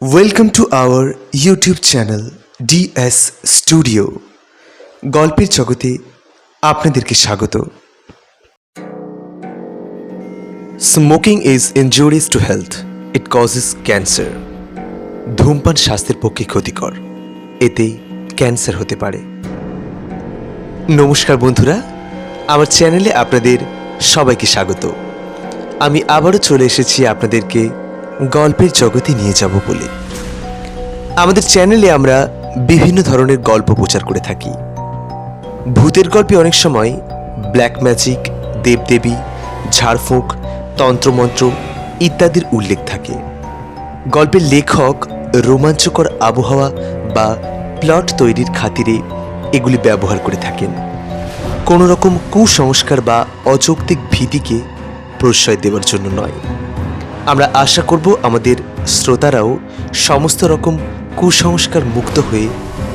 Welcome to our YouTube channel DS studio গল্পের জগতে আপনাদেরকে স্বাগত। Smoking is injurious to health it causes cancer ধূমপান স্বাস্থ্যের পক্ষে ক্ষতিকর। এতে ক্যান্সার হতে পারে। নমস্কার বন্ধুরা, আমার চ্যানেলে আপনাদের সবাইকে স্বাগত। আমি আবারও চলে এসেছি আপনাদেরকে গল্পের জগতে নিয়ে যাব বলে। আমাদের চ্যানেলে আমরা বিভিন্ন ধরনের গল্প প্রচার করে থাকি। ভূতের গল্পে অনেক সময় ব্ল্যাক ম্যাজিক দেবদেবী, ঝাড়ফুঁক, তন্ত্রমন্ত্র ইত্যাদির উল্লেখ থাকে। গল্পের লেখক রোমাঞ্চকর আবহাওয়া বা প্লট তৈরির খাতিরে এগুলি ব্যবহার করে থাকেন। কোনো রকম কুসংস্কার বা অযৌক্তিক ভীতিকে প্রশ্রয় দেওয়ার জন্য নয়। আমরা আশা করব আমাদের শ্রোতারাও সমস্ত রকম কুসংস্কার মুক্ত হয়ে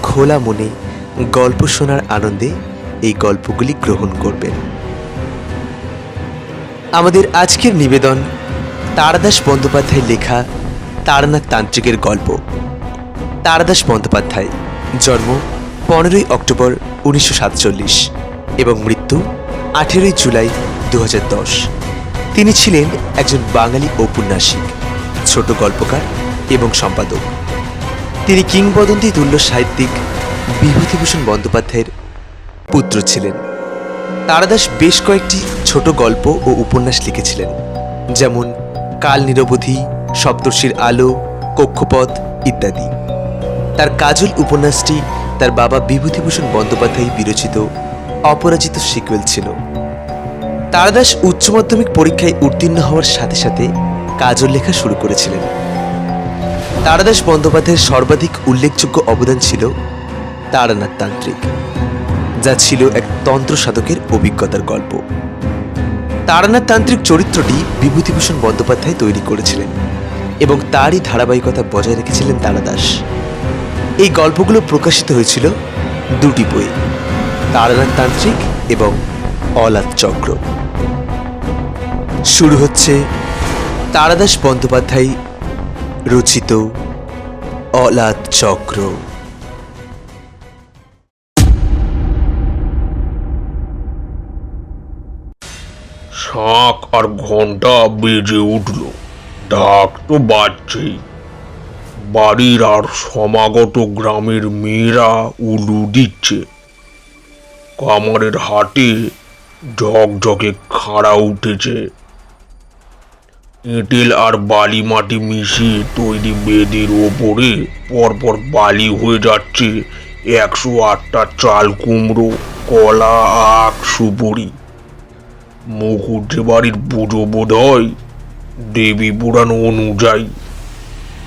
খোলা মনে গল্প শোনার আনন্দে এই গল্পগুলি গ্রহণ করবেন। আমাদের আজকের নিবেদন তারাদাস বন্দ্যোপাধ্যায়ের লেখা তারানাথ তান্ত্রিকের গল্প। তারাদাস বন্দ্যোপাধ্যায়, জন্ম পনেরোই অক্টোবর উনিশশো সাতচল্লিশ এবং মৃত্যু আঠেরোই জুলাই দু হাজার দশ। তিনি ছিলেন একজন বাঙালি ঔপন্যাসিক, ছোট গল্পকার এবং সম্পাদক। তিনি কিংবদন্তি তুল্য সাহিত্যিক বিভূতিভূষণ বন্দ্যোপাধ্যায়ের পুত্র ছিলেন। তারাদাস বেশ কয়েকটি ছোট গল্প ও উপন্যাস লিখেছিলেন, যেমন কাল নিরবধি, সপ্তর্ষির আলো, কক্ষপথ ইত্যাদি। তার কাজল উপন্যাসটি তার বাবা বিভূতিভূষণ বন্দ্যোপাধ্যায় বিরচিত অপরাজিত সিকুয়েল ছিল। তারাদাস উচ্চ মাধ্যমিক পরীক্ষায় উত্তীর্ণ হওয়ার সাথে সাথে কাজল লেখা শুরু করেছিলেন। তারাদাস বন্দ্যোপাধ্যায়ের সর্বাধিক উল্লেখযোগ্য অবদান ছিল তারানাথ তান্ত্রিক যা ছিল এক তন্ত্র সাধকের অভিজ্ঞতার গল্প। তারানাথ তান্ত্রিক চরিত্রটি বিভূতিভূষণ বন্দ্যোপাধ্যায় তৈরি করেছিলেন এবং তারই ধারাবাহিকতা বজায় রেখেছিলেন তারাদাস। এই গল্পগুলো প্রকাশিত হয়েছিল দুটি বই তারানাথ তান্ত্রিক এবং অলাদ চক্র। শুরু হচ্ছে তারাদাস বন্দ্যোপাধ্যায় রচিত অলাদ চক্র। শাঁখ আর ঘণ্টা বেজে উঠল। ডাক তো বাজছেই। বাড়ির আর সমাগত গ্রামের মেয়েরা উলু দিচ্ছে। কামারের হাটে ঝকঝকে খাড়া উঠেছে। এঁটেল আর বালি মাটি মিশিয়ে তৈরি বেদের ওপরে পরপর বালি হয়ে যাচ্ছে একশো আটটা চাল কুমড়ো, কলা, আখ, সুপুরি। মুখুজ্জে বাড়ির পুজো বোধ হয় দেবী পুরাণ অনুযায়ী।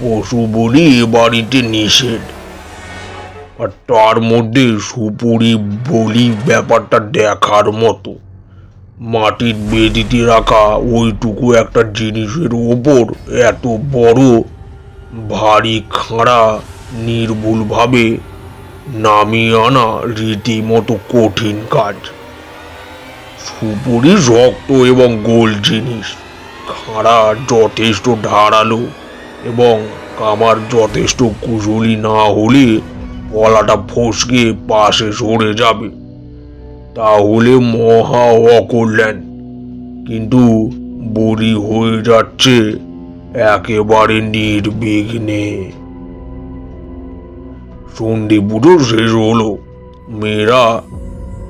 পশু বলি এ বাড়িতে নিষেধ। আর তার মধ্যে সুপুরি বলি ব্যাপারটা দেখার মতো। মাটির বেদিতে রাখা ওইটুকু একটা জিনিসের ওপর এত বড়, ভারী খাঁড়া, নির্ভুলভাবে নামিয়ে আনা রীতিমতো কঠিন কাজ। সুপুরি রক্ত এবং গোল জিনিস, খাঁড়া যথেষ্ট ধারালো এবং কামার যথেষ্ট কুশলী না হলে পলাটা ফসকে পাশে সরে যাবে। তাহলে মহা অকল্যাণ। কিন্তু বড়ি হয়ে যাচ্ছে একেবারে নির্বিঘ্নে। সন্ধি পুজো শেষ হলো। মেয়েরা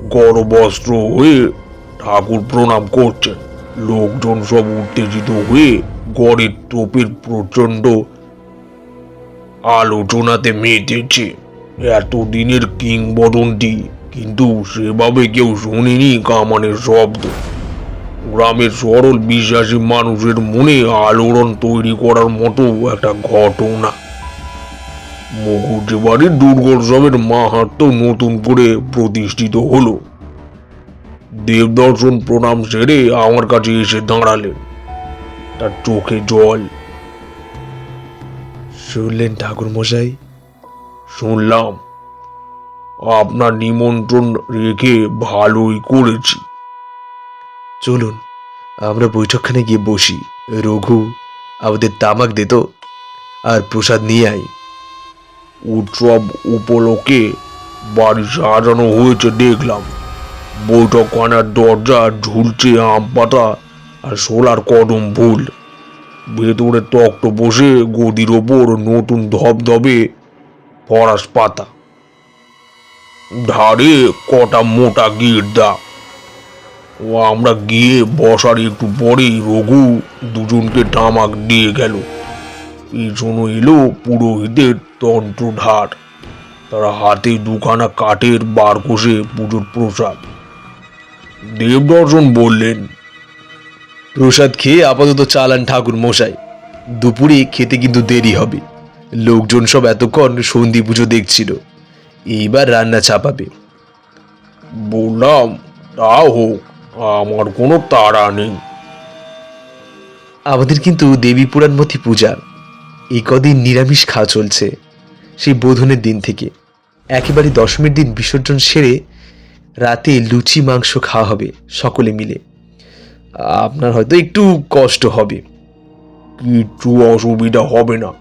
গর্বস্ত্র হয়ে ঠাকুর প্রণাম করছেন। লোকজন সব উত্তেজিত হয়ে গড়ের তোপের প্রচণ্ড আলোচনাতে মেতেছে। এতদিনের কিংবদন্তি কিন্তু সেভাবে কেউ শোনেনি কামানের শব্দ। গ্রামের সরল বিশ্বাসী মানুষের মনে আলোড়ন তৈরি করার মতো একটা ঘটনা। মুখুজ্জে বাড়ির দুর্গোৎসবের মাহাত্ম নতুন করে প্রতিষ্ঠিত হলো। দেবদর্শন প্রণাম সেরে আমার কাছে এসে দাঁড়ালেন। তার চোখে জল। শুনলেন ঠাকুর মশাই শুনলাম। আপনার নিমন্ত্রণ রেখে ভালোই করেছি। চলুন আমরা বৈঠকখানে গিয়ে বসি। রঘু আমাদের তামাক দে তো আর প্রসাদ নিয়ে আয়। উৎসব উপলক্ষে বাড়ি সাজানো হয়েছে দেখলাম। বৈঠকখানার দরজা ঝুলছে আম পাতা আর সোলার কদম ফুল। ভেতরে তক্ত বসে গদির ওপর নতুন ধবধবে ফরাস পাতা। ধারে কটা মোটা গির্দা ও আমরা গিয়ে বসার একটু পরেই রঘু দুজনকে ডামাক দিয়ে গেল। পিছনে এলো পুরোহিতের তন্ত্রধার। তারা হাতে দুখানা কাঠের বার কষে পুজোর প্রসাদ। দেবদর্শন বললেন, প্রসাদ খেয়ে আপাতত চালান ঠাকুর মশাই। দুপুরে খেতে কিন্তু দেরি হবে। লোকজন সব এতক্ষণ সন্ধি পুজো দেখছিল। এইবার রান্না চাপাবে। বললাম তা হোক, আমার কোনো তাড়া নেই। আমাদের কিন্তু দেবী পুরাণমতি পূজা। এই কদিন নিরামিষ খাওয়া চলছে, সেই বোধনের দিন থেকে। একেবারে দশমীর দিন বিসর্জন সেরে রাতে লুচি, মাংস খাওয়া হবে সকলে মিলে। আপনার হয়তো একটু কষ্ট হবে। কিচ্ছু অসুবিধা হবে না।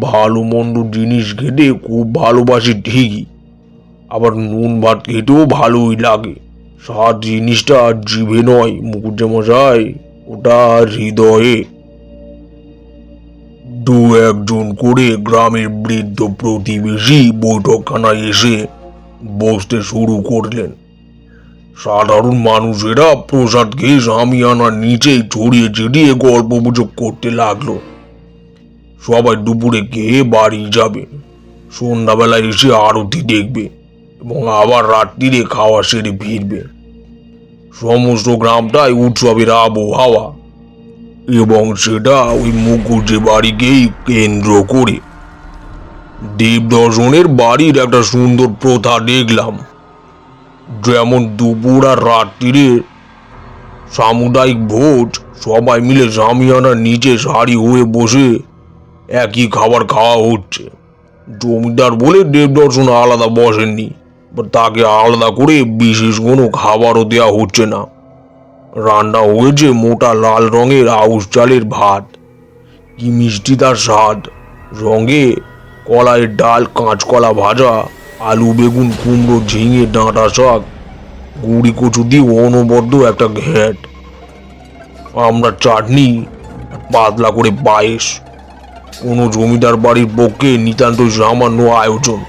ভালো মন্দ জিনিস খেতে খুব ভালোবাসি, ঠিকই। আবার নুন ভাত খেতেও ভালোই লাগে। স্বাদ জিনিসটা জিভে নয় মুখুজ্জামশাই ওটা হৃদয়ে। দু একজন করে গ্রামের বৃদ্ধ প্রতিবেশী বৈঠকখানায় এসে বসতে শুরু করলেন। সাধারণ মানুষেরা প্রসাদ খেয়ে সামিয়ানার নিচেই ছড়িয়ে ছিটিয়ে গল্প গুজব করতে লাগল। সবাই দুপুরে খেয়ে বাড়ি যাবে। সন্ধ্যাবেলায় এসে আরতি দেখবে এবং আবার রাত্রিরে খাওয়া সেরে ফিরবে। সমস্ত গ্রামটাই উৎসবের আবহাওয়া এবং সেটা ওই মুখুজ্জে বাড়িকেই কেন্দ্র করে। দেবদর্শনের বাড়ির একটা সুন্দর প্রথা দেখলাম। যেমন দুপুর আর রাত্রিরে সামুদায়িক ভোজ, সবাই মিলে জামিয়ানার নিচে সারি হয়ে বসে একই খাবার খাওয়া হচ্ছে। জমিদার বলে দেবদর্শন আলাদা বসেননি বা তাকে আলাদা করে বিশেষ কোনো খাবারও দেওয়া হচ্ছে না। রান্না হয়েছে মোটা লাল রঙের আউশ চালের ভাত। কি মিষ্টি তার স্বাদ? রঙে কলাইয়ের ডাল, কাঁচকলা ভাজা, আলু, বেগুন, কুমড়ো, ঝিঙে, ডাঁটা শাক, গুড়ি কচু দিয়ে অনবদ্য একটা ঘ্যাট। আমরা চাটনি, পাতলা করে পায়েস। কোনো জমিদার বাড়ির পক্ষে নিতান্ত সামান্য আয়োজন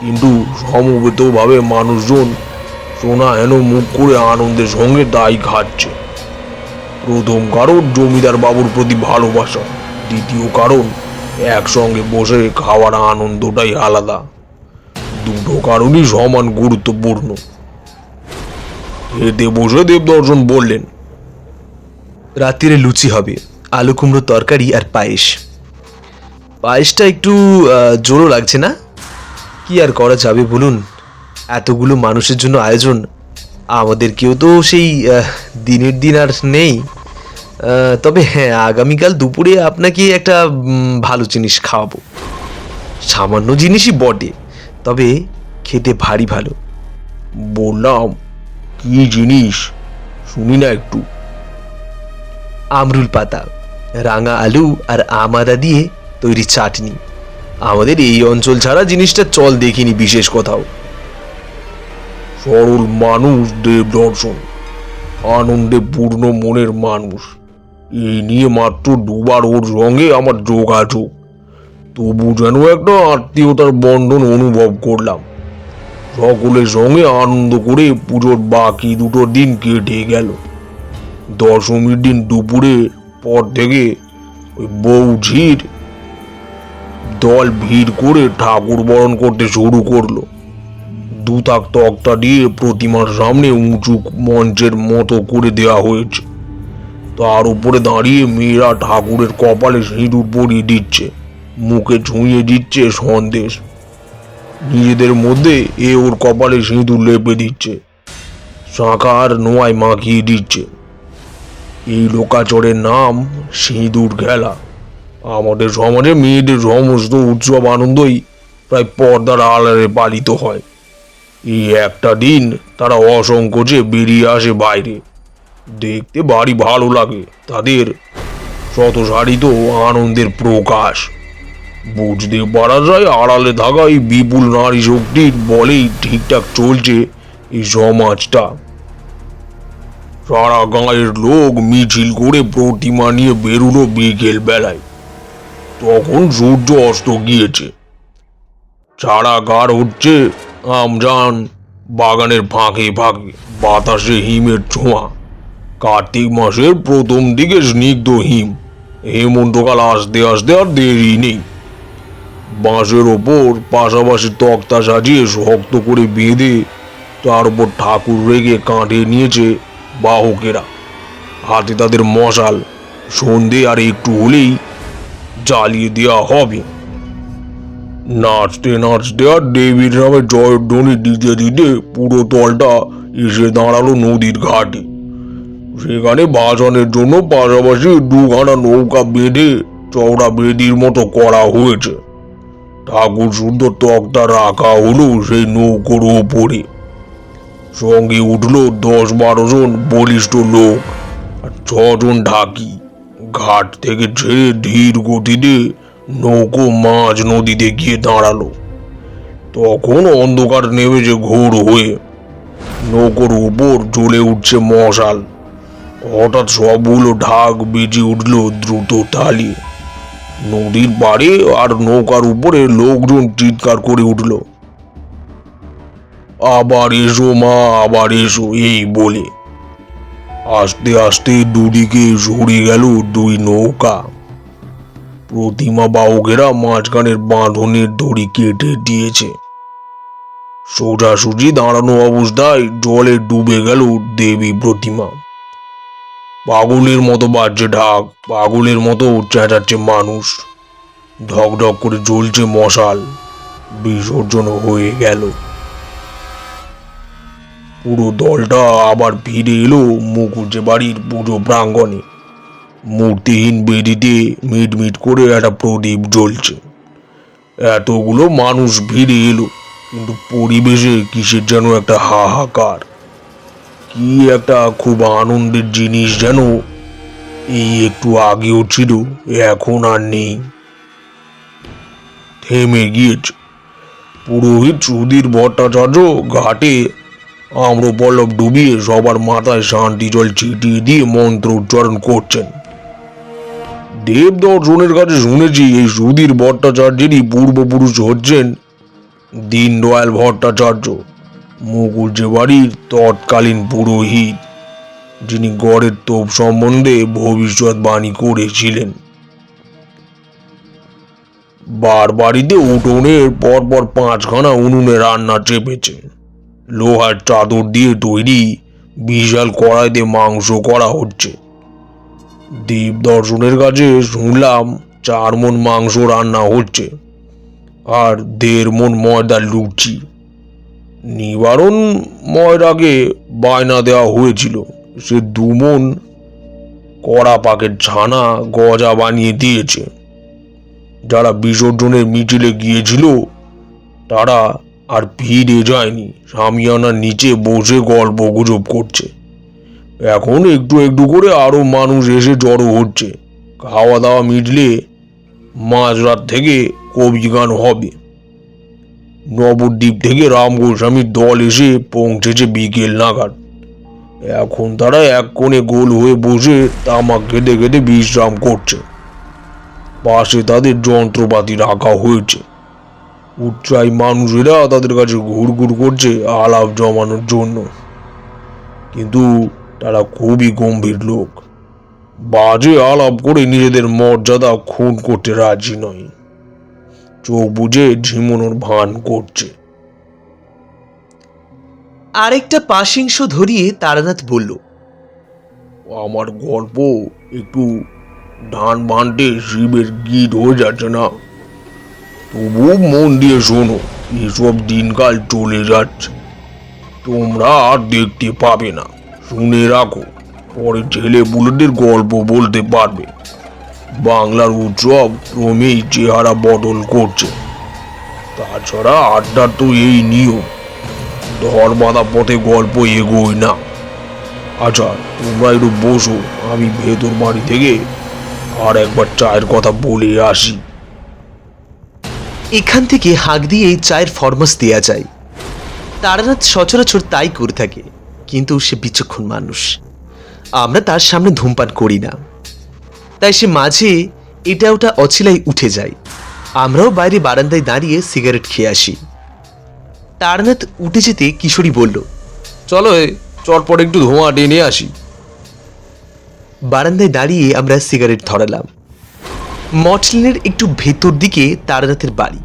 কিন্তু সমবেতভাবে মানুষজন সোনা হেন মুখ করে আনন্দের সঙ্গে দায় খাচ্ছে। প্রথম কারণ জমিদার বাবুর প্রতি ভালোবাসা, দ্বিতীয় কারণ একসঙ্গে বসে খাওয়ার আনন্দটাই আলাদা। দুটো কারণই সমান গুরুত্বপূর্ণ। খেতে বসে দেবদর্শন বললেন, রাত্রিরে লুচি হবে আলু কুমড়ো তরকারি আর পায়েস। পায়েসটা একটু জোরও লাগছে না? কি আর করা যাবে বলুন? এতগুলো মানুষের জন্য আয়োজন, আমাদের কেউ তো সেই দিনের দিন আর নেই। তবে হ্যাঁ আগামীকাল দুপুরে আপনাকে একটা ভালো জিনিস খাওয়াবো। সামান্য জিনিসই বটে, তবে খেতে ভারী ভালো। বললাম, কি জিনিস? শুনি না একটু। আমরুল পাতা, রাঙা আলু আর আম আদা দিয়ে তৈরি চাটনি। আমাদের এই অঞ্চল ছাড়া জিনিসটা চল দেখিনি বিশেষ কোথাও। সরল মানুষ দেব দর্শন, আনন্দে পূর্ণ মনের মানুষ। এই নিয়ে মাত্র দুবার ওর রঙে আমার যোগাযোগ। তবু যেন একটা আত্মীয়তার বন্ধন অনুভব করলাম। সকলের সঙ্গে আনন্দ করে পুজোর বাকি দুটো দিন কেটে গেল। দশমীর দিন দুপুরে, পর থেকে ওই বউ ঝির দল ভিড় করে ঠাকুর বরণ করতে শুরু করল। দু তাক তক্তা দিয়ে প্রতিমার সামনে উঁচু মঞ্চের মতো করে দেওয়া হয়েছে। তার উপরে দাঁড়িয়ে মেয়েরা ঠাকুরের কপালে সিঁদুর পরিয়ে দিচ্ছে, মুখে ছুঁয়ে দিচ্ছে সন্দেশ। নিজেদের মধ্যে এ ওর কপালে সিঁদুর লেপে দিচ্ছে, শাঁখা আর নোয়ায় মাখিয়ে দিচ্ছে। এই লোকাচরের নাম সিঁদুর খেলা। আমাদের সমাজে মেয়েদের সমস্ত উৎসব আনন্দই প্রায় পর্দার আড়ালে পালিত হয়। এই একটা দিন তারা অসংকোচে বেরিয়ে আসে বাইরে। দেখতে বাড়ি ভালো লাগে, তাদের শত সারি আনন্দের প্রকাশ। বুঝতে পারা যায় আড়ালে থাকা এই বিপুল নারী শক্তির বলেই ঠিকঠাক চলছে এই সমাজটা। সারা গাঁয়ের লোক মিছিল করে প্রতিমা নিয়ে বেরোলো বিকেল বেলায় তখন সূর্য অস্ত গিয়েছে। চারা গাঢ় হচ্ছে আমজান, বাগানের ফাঁকে ফাঁকে বাতাসে হিমের ছোঁয়া। কার্তিক মাসের প্রথম দিকে স্নিগ্ধ হিম। হেমন্তকাল আসতে আসতে আর দেরি নেই। বাঁশের ওপর পাশাপাশি তক্তা সাজিয়ে শক্ত করে বেঁধে তার উপর ঠাকুর রেগে কাঁটে নিয়েছে বাহকেরা। হাতে তাদের মশাল, সন্ধে আর একটু হলেই জ্বালিয়ে দেওয়া হবে। নাচতে নাচতে আর দেবীর নামে জয়ধ্বনি দিতে দিতে পুরো দলটা এসে দাঁড়াল নদীর ঘাটে। সেখানে ভাসানের জন্য পাশাপাশি দুখানা নৌকা বেঁধে চওড়া বেদির মতো করা হয়েছে। ঠাকুর সুন্দর তক্তা রাখা হলো সেই নৌকোর ওপরে সঙ্গে উঠল দশ বারো জন বলিষ্ঠ লোক আর ছজন ঢাকি। ঘাট থেকে ছেড়ে ধীর গতিতে নৌকো মাঝ নদীতে গিয়ে দাঁড়াল। তখন অন্ধকার নেমেছে ঘোর হয়ে। নৌকোর উপর জ্বলে উঠছে মশাল। হঠাৎ সবগুলো ঢাক বেজে উঠল দ্রুত তালি। নদীর পাড়ে আর নৌকার উপরে লোকজন চিৎকার করে উঠল। আবার এসো মা, আবার এসো, এই বলে। আস্তে আস্তে দুদিকে সরে গেল দুই নৌকা। প্রতিমা বাহকেরা মাঝখানের বাঁধনের দড়ি কেটে দিয়েছে। সোজাসুজি দাঁড়ানো অবস্থায় জলে ডুবে গেল দেবী প্রতিমা। পাগলের মতো বাজছে ঢাক, পাগলের মতো চেঁচাচ্ছে মানুষ। ঢক ঢক করে জ্বলছে মশাল। বিসর্জন হয়ে গেল। পুরো দলটা আবার ফিরে এলো মুখুজ্জে বাড়ির পুজো প্রাঙ্গণে। মূর্তিহীন বেদিতে মিট মিট করে একটা প্রদীপ জ্বলছে। এতগুলো মানুষ ভিড়ে এলো, কিন্তু পরিবেশে কিসের যেন একটা হাহাকার? কি একটা খুব আনন্দের জিনিস যেন এই একটু আগেও ছিল, এখন আর নেই। থেমে গিয়েছে। পুরোহিত সুধীর ভট্টাচার্য ঘাটে আম্রপল্লব ডুবিয়ে সবার মাথায় শান্তি জল ছিটিয়ে দিয়ে মন্ত্র উচ্চারণ করছেন। দেব দর্শনের কাছে শুনেছি এই সুধীর ভট্টাচার্যেরই পূর্বপুরুষ হচ্ছেন দীনদয়াল ভট্টাচার্য মুকুলজে বাড়ির তৎকালীন পুরোহিত, যিনি গড়ের তোপ সম্বন্ধে ভবিষ্যৎবাণী করেছিলেন। বার বাড়িতে উঠোনের পরপর পাঁচখানা উনুনে রান্না চেপেছে। লোহার চাদর দিয়ে তৈরি বিশাল কড়াইতে মাংস করা হচ্ছে। দেব দর্শনের কাছে শুনলাম চার মন মাংস রান্না হচ্ছে আর দেড় মন ময়দা লুচি। নিবারণ ময়রাকে বায়না দেওয়া হয়েছিল। সে দুমন কড়া পাকের ছানা গজা বানিয়ে দিয়েছে। যারা বিসর্জনের মিছিলে গিয়েছিল, তারা আর ফিরে যায়নি। সামিয়ানার নিচে বসে গল্প গুজব করছে। এখন একটু একটু করে আরও মানুষ এসে জড়ো হচ্ছে। খাওয়া দাওয়া মিটলে মাঝরাত থেকে কবি গান হবে। নবদ্বীপ থেকে রাম গোস্বামীর দল এসে পৌঁছেছে বিকেল নাগাদ। এখন তারা এক কোণে গোল হয়ে বসে তামাক খেতে খেতে বিশ্রাম করছে। পাশে তাদের যন্ত্রপাতি রাখা হয়েছে। উচ্চাই মানুষেরা তাদের কাছে ঘুরঘুর করছে আলাপ জমানোর জন্য। কিন্তু তারা খুবই গম্ভীর লোক। বাজে আলাপ করে নিজেদের মর্যাদা খুন করতে রাজি নয়। চোখ বুঝে ঝিমোনোর ভান করছে। আরেকটা পাশিংশ ধরিয়ে তারানাথ বলল আমার গল্প একটু ধান বানতে শিবের গিট হয়ে যাচ্ছে না? তবু মন দিয়ে শোনো, এসব দিনকাল চলে যাচ্ছে। তোমরা আর দেখতে পাবে না। শুনে রাখো, পরে ছেলে বুলেদের গল্প বলতে পারবে। বাংলার উৎসব ক্রমেই চেহারা বদল করছে। তাছাড়া আড্ডার তো এই নিয়ম। ধর বাঁধা পথে গল্প এগোয় না। আচ্ছা তোমরা একটু বসো, আমি ভেতর বাড়ি থেকে আর একবার চায়ের কথা বলে আসি। এখান থেকে হাঁক দিয়ে চায়ের ফরমাস দেওয়া যায়। তারানাথ সচরাচর তাই করে থাকে কিন্তু সে বিচক্ষণ মানুষ। আমরা তার সামনে ধূমপান করি না। তাই সে মাঝে এটা ওটা অছিলাই উঠে যায়। আমরাও বাইরে বারান্দায় দাঁড়িয়ে সিগারেট খেয়ে আসি। তারনাথ উঠে যেতে কিশোরী বলল চলো চটপট একটু ধোঁয়া টেনে আসি। বারান্দায় দাঁড়িয়ে আমরা সিগারেট ধরালাম। মটলিনের একটু ভেতর দিকে তারানাথের বাড়ি।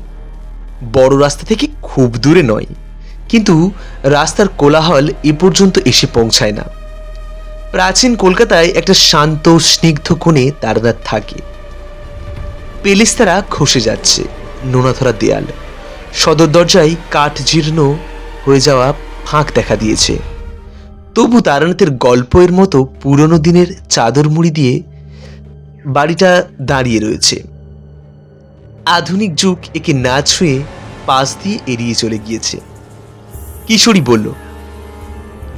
বড় রাস্তা থেকে খুব দূরে নয়, কিন্তু রাস্তার কোলাহল এ পর্যন্ত এসে পৌঁছায় না। প্রাচীন কলকাতায় একটা শান্ত, স্নিগ্ধ কোণে তারানাথ থাকে। পেলিস্তারা খসে যাচ্ছে নোনাধরা দেয়াল। সদর দরজায় কাঠ জীর্ণ হয়ে যাওয়া ফাঁক দেখা দিয়েছে। তবু তারানাথের গল্পের মতো পুরনো দিনের চাদর মুড়ি দিয়ে বাড়িটা দাঁড়িয়ে রয়েছে। আধুনিক যুগ একে না ছুঁয়ে পাশ দিয়ে এড়িয়ে চলে গিয়েছে। কিশোরী বলল,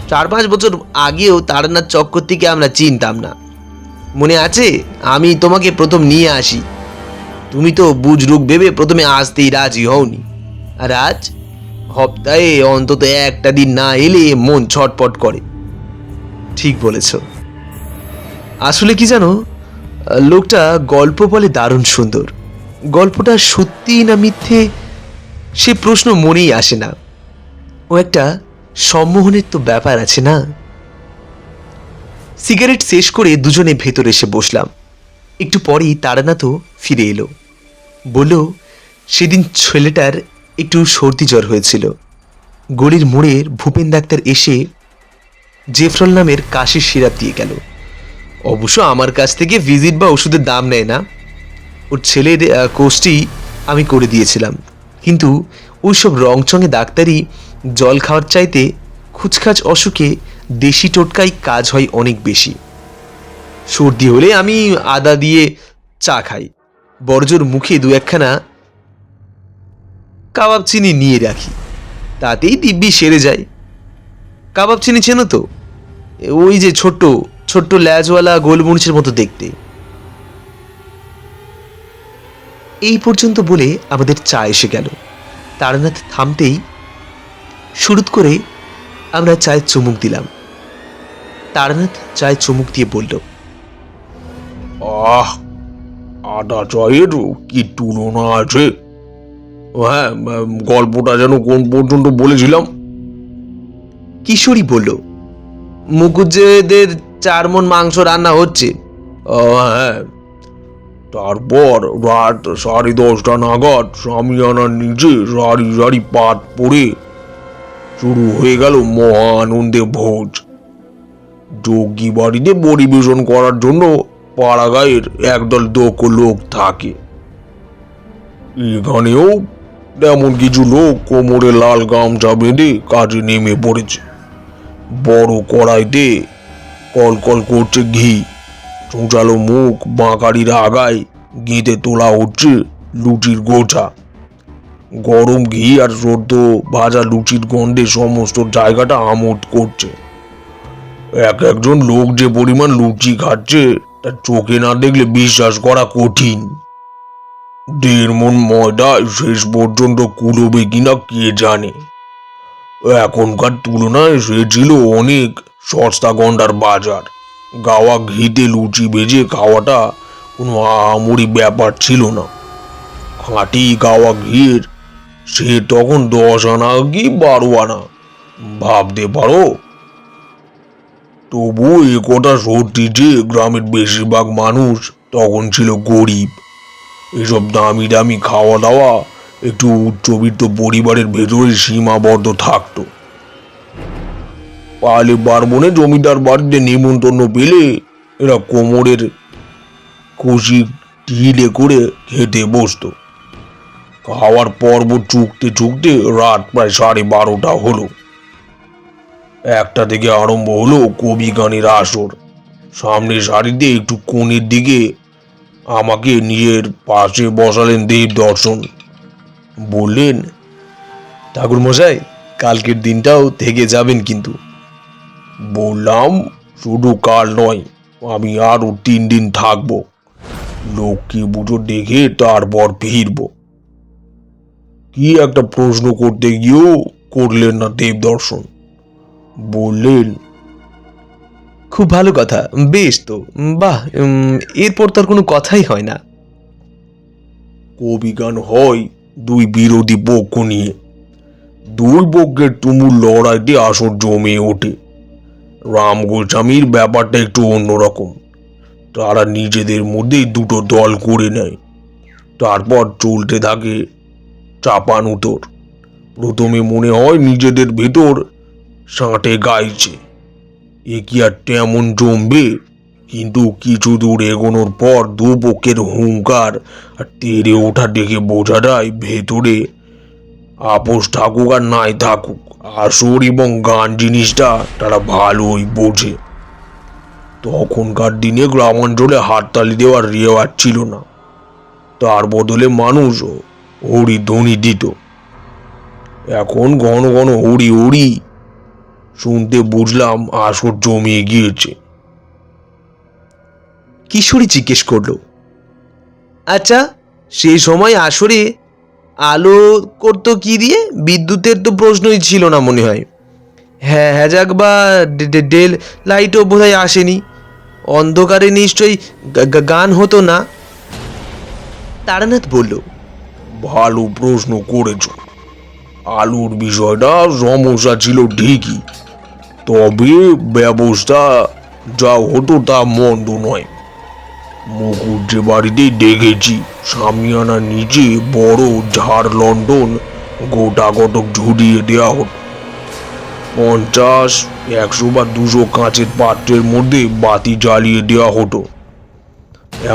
চার পাঁচ বছর আগেও তারানাথ চক্কর থেকে আমরা চিনতাম না। মনে আছে? আমি তোমাকে প্রথম নিয়ে আসি। তুমি তো বুজরুক ভেবে প্রথমে আসতেই রাজি হওনি। আর আজ? সপ্তাহে অন্তত একটা দিন না এলে মন ছটপট করে। ঠিক বলেছ। আসলে কি জানো লোকটা গল্প বলে দারুণ সুন্দর। গল্পটা সত্যি না মিথ্যে, সে প্রশ্ন মনেই আসে না। ও একটা সম্মোহনের তো ব্যাপার আছে না? সিগারেট শেষ করে দুজনে ভেতরে এসে বসলাম। একটু পরেই তারানাথও ফিরে এলো। বলল, সেদিন ছেলেটার একটু সর্দি জ্বর হয়েছিল। গলির মোড়ের ভূপেন ডাক্তার এসে জেফরল নামের কাশির সিরাপ দিয়ে গেল। অবশ্য আমার কাছ থেকে ভিজিট বা ওষুধের দাম নেয় না। ওর ছেলের কোর্সটি আমি করে দিয়েছিলাম। কিন্তু ওই ওইসব রংচঙে ডাক্তারি, জল খাওয়ার চাইতে খুচখাচ অসুখে দেশি টোটকাই কাজ হয় অনেক বেশি। সর্দি হলে আমি আদা দিয়ে চা খাই। বড়জোর মুখে দু একখানা কাবাব চিনি নিয়ে রাখি। তাতেই দিব্যি সেরে যায়। কাবাব চিনি চেনো তো? ওই যে ছোট্ট ছোট্ট ল্যাজওয়ালা গোলমরিচের মতো দেখতে। এই পর্যন্ত বলে আমাদের চা এসে গেল। তারানাথ থামতেই শুরু করে আমরা চায়ে চুমুক দিলাম। তারানাথ চায়ে চুমুক দিয়ে বলল আহ আদা চায়ের কি তুলনা আছে? হ্যাঁ গল্পটা যেন কোন পর্যন্ত বলেছিলাম? কিশোরী বলল মুকুজ্জেদের চার মন মাংস রান্না হচ্ছে। আহ, হ্যাঁ। তারপর রাত সাড়ে দশটা নাগাদ স্বামী সামিয়ানার নিচে সারি সারি পাত পড়ে শুরু হয়ে গেল মহা আনন্দে ভোজ। যোগী বাড়িতে পরিবেশন করার জন্য পাড়াগাঁয়ের একদল দক্ষ লোক থাকে। এখানেও তেমন কিছু লোক কোমরে লাল গামছা বেঁধে কাজে নেমে পড়েছে। বড় কড়াইতে কলকল করছে ঘি। চোঁচালো মুখ, বাঁকারির আগায় ঘিতে তোলা হচ্ছে লুচির গোছা গরম ঘি আর সদ্য ভাজা লুচির গন্ধে সমস্ত জায়গাটা আমোদ করছে। এক একজন লোক যে পরিমাণ লুচি খাচ্ছে তা চোখে না দেখলে বিশ্বাস করা কঠিন। দেড় মন ময়দা শেষ পর্যন্ত কুলোবে কিনা কে জানে। এখনকার তুলনায় সে ছিল অনেক সস্তা গন্ডার বাজার। গাওয়া ঘিতে লুচি ভেজে খাওয়াটা কোনো আহামরি ব্যাপার ছিল না। খাঁটি গাওয়া ঘির সে তখন দশ আনা কি বারো আনা, ভাবতে পারো? তবু এ কথা সত্যি যে গ্রামের বেশিরভাগ মানুষ তখন ছিল গরিব। এসব দামি দামি খাওয়া দাওয়া একটু উচ্চবিত্ত পরিবারের ভেতরে সীমাবদ্ধ থাকতো। পালে বারবনে জমিদার বাড়িতে নিমন্ত্রণ পেলে এরা কোমরের খুশি ঢিলে করে খেতে বসতো। খাওয়ার পর্ব চুকতে চুকতে রাত প্রায় সাড়ে বারোটা হলো। একটা থেকে আরম্ভ হলো কবি গানের আসর। সামনের সারিতে একটু কোণের দিকে আমাকে নিজের পাশে বসালেন দেব দর্শন। বললেন ঠাকুর মশাই কালকের দিনটাও থেকে যাবেন কিন্তু। বললাম শুধু কাল নয় আমি আরও তিন দিন থাকব। লক্ষ্মী পুজো দেখে তারপর ফিরবো। কি একটা প্রশ্ন করতে গিয়েও করলেন না দেব দর্শন। বললেন খুব ভালো কথা বেশ তো। বাহ এরপর তার কোনো কথাই হয় না। কবি গান হয় দুই বিরোধী পক্ষ নিয়ে। দুই পক্ষের তুমুল লড়াইতে আসর জমে ওঠে। রাম গোস্বামীর ব্যাপারটা একটু অন্যরকম। তারা নিজেদের মধ্যেই দুটো দল করে নেয়। তারপর চলতে থাকে চাপান উতর প্রথমে মনে হয় নিজেদের ভেতর সাঁটে গাইছে। এ কি আর তেমন জমবে? কিন্তু কিছু দূর এগোনোর পর দু পক্ষের হুঙ্কার আর তেরে ওঠা দেখে বোঝা যায় ভেতরে আপোষ থাকুক আর নাই থাকুক আসর এবং গান জিনিসটা তারা ভালোই বোঝে। তখনকার দিনে গ্রামাঞ্চলে হাততালি দেওয়ার রেওয়াজ ছিল না। তার বদলে মানুষ হরি ধ্বনি দিত। এখন ঘন ঘন হরি হরি শুনতে বুঝলাম আসর জমিয়ে গিয়েছে। কিশোরী জিজ্ঞেস করল আচ্ছা সেই সময় আসরে আলো করতো কি দিয়ে? বিদ্যুতের তো প্রশ্নই ছিল না মনে হয়। হ্যাঁ হ্যাঁ যাক, বা ডেল লাইটও বোধহয় আসেনি। অন্ধকারে নিশ্চয়ই গান হতো না। তারানাথ বলল, ভালো প্রশ্ন করেছ। আলুর বিষয়টা সমস্যা ছিল ঠিকই। তবে ব্যবস্থা যা হতো তা মন্দ নয়। মুকুট যে বাড়িতেই দেখেছি। সামিয়ানা নিচে বড় ঝাড় লন্ডন গোটা গটক ঝুড়িয়ে দেওয়া হতো পঞ্চাশ, একশো বা দুশো কাঁচের পাত্রের মধ্যে বাতি জ্বালিয়ে দেওয়া হতো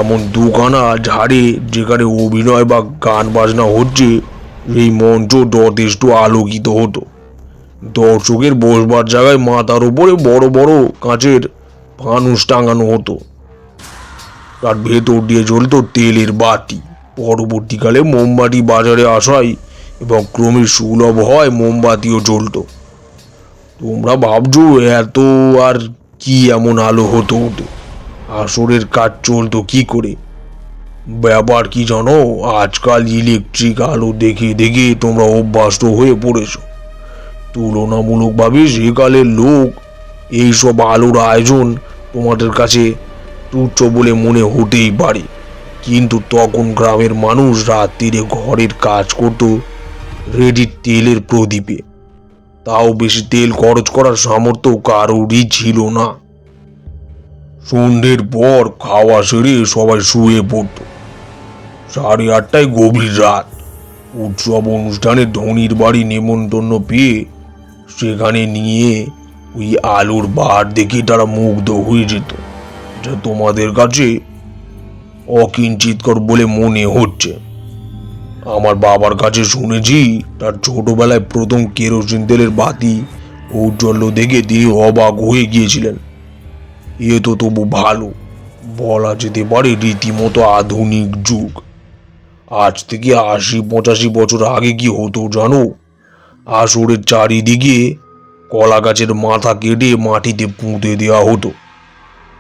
এমন দুখানা ঝাড়ে যেখানে অভিনয় বা গান বাজনা হচ্ছে, এই মঞ্চ যথেষ্ট আলোকিত হতো। দর্শকের বসবার জায়গায় মাথার উপরে বড় বড় কাঁচের ফানুস টাঙানো হতো। তার ভেতর দিয়ে জ্বলতো তেলের বাতি পরবর্তীকালে মোমবাতি বাজারে আসায় এবং ক্রমে সুলভ হয় মোমবাতিও জ্বলতো। তোমরা ভাবছ এত আর কি এমন আলো হতো? ওতে আসরের কাজ চলতো কি করে? ব্যাপার কি জানো? আজকাল ইলেকট্রিক আলো দেখে দেখে তোমরা অভ্যস্ত হয়ে পড়েছো। তুলনামূলকভাবে সেকালের লোক এইসব আলোর আয়োজন তোমাদের কাছে তুচ্ছ বলে মনে হতেই পারে। কিন্তু তখন গ্রামের মানুষ রাত্রিরে ঘরের কাজ করতো রেডি তেলের প্রদীপে। তাও বেশি তেল খরচ করার সামর্থ্য কারোরই ছিল না। সন্ধ্যের পর খাওয়া সেরে সবাই শুয়ে পড়ত। সাড়ে আটটায় গভীর রাত। উৎসব অনুষ্ঠানে ধনির বাড়ি নেমন্তন্ন পেয়ে সেখানে নিয়ে ওই আলোর বার দেখে তারা মুগ্ধ হয়ে যেত। যা তোমাদের কাছে অকিঞ্চিতকর বলে মনে হচ্ছে। আমার বাবার কাছে শুনেছি, তার ছোটবেলায় প্রথম কেরোসিন তেলের বাতি ঔজ্জ্বল্য দেখে তিনি অবাক হয়ে গিয়েছিলেন। এ তো তবু ভালো, বলা যেতে পারে রীতিমতো আধুনিক যুগ। আজ থেকে আশি পঁচাশি বছর আগে কি হতো জানো? আসরের চারিদিকে কলা গাছের মাথা কেটে মাটিতে পুঁতে দেওয়া হতো।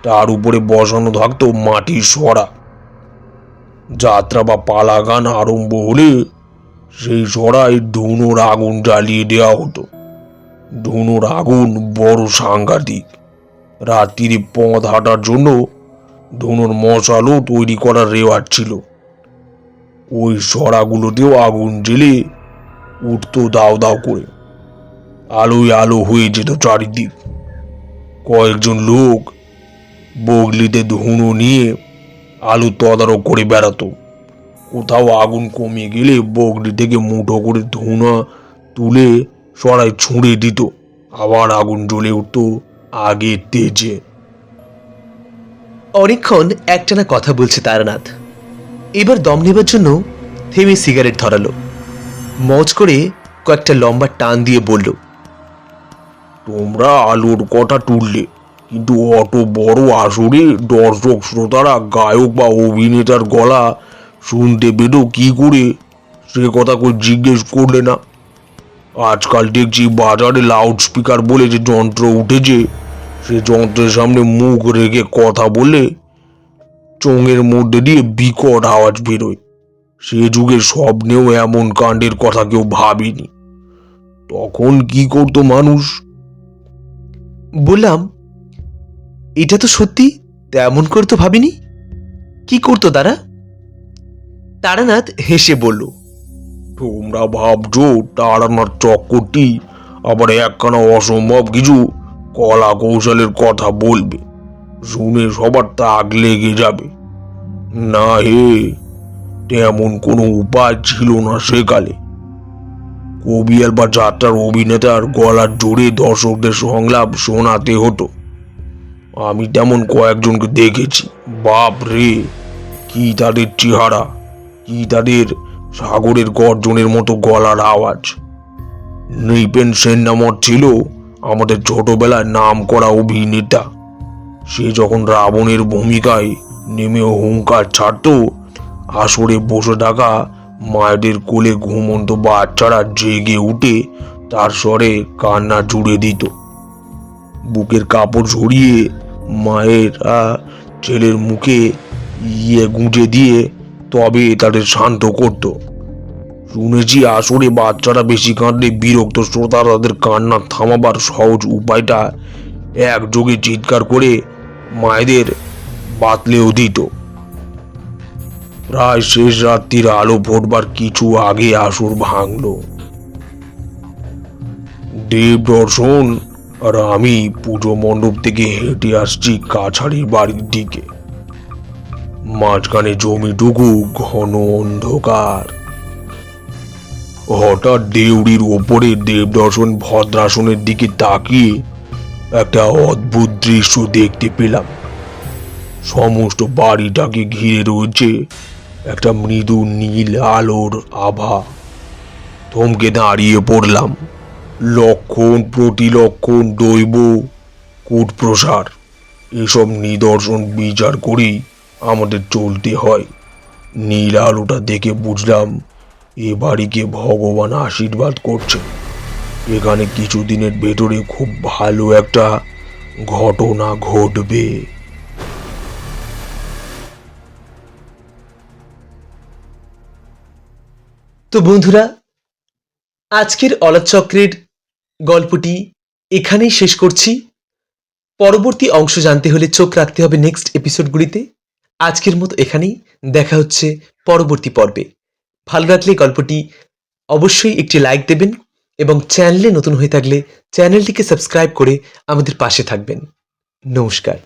তার উপরে বসানো থাকতো মাটির সরা। যাত্রা বা পালা গান আরম্ভ হলে সেই সরায় ধুনোর আগুন জ্বালিয়ে দেওয়া হতো। ধুনোর আগুন বড় সাংঘাতিক। রাত্রিরে পথ হাঁটার জন্য ধনুর মশালও তৈরি করার রেওয়াজ ছিল। ওই সরাগুলোতেও আগুন জ্বেলে উঠতো দাও দাও করে। আলোয় আলো হয়ে যেত চারিদিক। কয়েকজন লোক বগলিতে ধুনো নিয়ে আলু তদারক করে বেড়াতো। কোথাও আগুন কমে গেলে বগলি থেকে মুঠো করে ধুনা তুলে সরাই ছুঁড়ে দিত। আবার আগুন জ্বলে উঠতো আগে তেজে। অনেকক্ষণ একটানা কথা বলছে তারানাথ। এবার দম নেবার জন্য থেমে সিগারেট ধরালো। মজ করে কয়েকটা লম্বা টান দিয়ে বলল তোমরা আলুর কথা তুললে? কিন্তু অত বড় আসরে দর্শক, শ্রোতারা, গায়ক বা অভিনেতার গলা শুনতে পেল কি করে? সে কথা কই জিজ্ঞেস করলে না। আজকাল দেখছি বাজারে লাউড স্পিকার বলে যে যন্ত্র উঠেছে, সে যন্ত্রের সামনে মুখ রেখে কথা বলে চোঙের মধ্যে দিয়ে বিকট আওয়াজ বেরোয়। সে যুগে স্বপ্নেও এমন কাণ্ডের কথা কেউ ভাবেনি। তখন কি করতো মানুষ? বললাম এটা তো সত্যি, তেমন করে তো ভাবিনি? কি করতো তারা? তারানাথ হেসে বলল, তোমরা ভাবছ তাড়ানোর চক্করটি আবার একখানা অসম্ভব কিছু কলা কৌশলের কথা বলবে। শুনে সবার তাক লেগে যাবে। না হে, তেমন কোনো উপায় ছিল না সেকালে। কবিয়াল বা যাত্রার অভিনেতার গলার জোরে দর্শকদের সংলাপ শোনাতে হতো। আমি তেমন কয়েকজনকে দেখেছি। বাপ রে, কি তাদের চেহারা, কি তাদের সাগরের গর্জনের মতো গলার আওয়াজ। নৃপেন সেন নামর ছিল আমাদের ছোটবেলায় নাম করা অভিনেতা। সে যখন রাবণের ভূমিকায় নেমে হুঙ্কার ছাড়তো, আসরে বসে থাকা মায়েদের কোলে ঘুমন্ত বাচ্চারা জেগে উঠে তার স্বরে কান্না জুড়ে দিত। বুকের কাপড় ঝরিয়ে মায়ের ছেলের মুখে ইয়ে গুঁজে দিয়ে তবে তাদের শান্ত করত। শুনেছি আসরে বাচ্চারা বেশি কাঁদলে বিরক্ত শ্রোতারা তাদের কান্না থামাবার সহজ উপায়টা একযোগে চিৎকার করে মায়েদের বাতলেও দিত। প্রায় শেষ রাত্রির আলো ফোটবার কিছু আগে আসর ভাঙল। দেব দর্শন আর আমি পুজো মণ্ডপ থেকে হেঁটে আসছি কাছারির বাড়ির দিকে। মাঝখানে জমিটুকু ঘন অন্ধকার। হঠাৎ দেউড়ির ওপরে দেবদর্শন ভদ্রাসনের দিকে তাকিয়ে একটা অদ্ভুত দৃশ্য দেখতে পেলাম। সমস্ত বাড়িটাকে ঘিরে রয়েছে একটা মৃদু নীল আলোর আভা। থমকে দাঁড়িয়ে পড়লাম। লক্ষণ, প্রতিলক্ষণ, দৈব কূট প্রসার এসব নিদর্শন বিচার করেই আমাদের চলতে হয়। নীল আলোটা দেখে বুঝলাম এ বাড়িকে ভগবান আশীর্বাদ করছে। এখানে কিছুদিনের ভেতরে খুব ভালো একটা ঘটনা ঘটবে। তো বন্ধুরা, আজকের অলাচক্রের গল্পটি এখানেই শেষ করছি। পরবর্তী অংশ জানতে হলে চোখ রাখতে হবে নেক্সট এপিসোডগুলিতে আজকের মতো এখানেই। দেখা হচ্ছে পরবর্তী পর্বে। ভালো লাগলে গল্পটি অবশ্যই একটি লাইক দেবেন এবং চ্যানেলে নতুন হয়ে থাকলে চ্যানেলটিকে সাবস্ক্রাইব করে আমাদের পাশে থাকবেন। নমস্কার।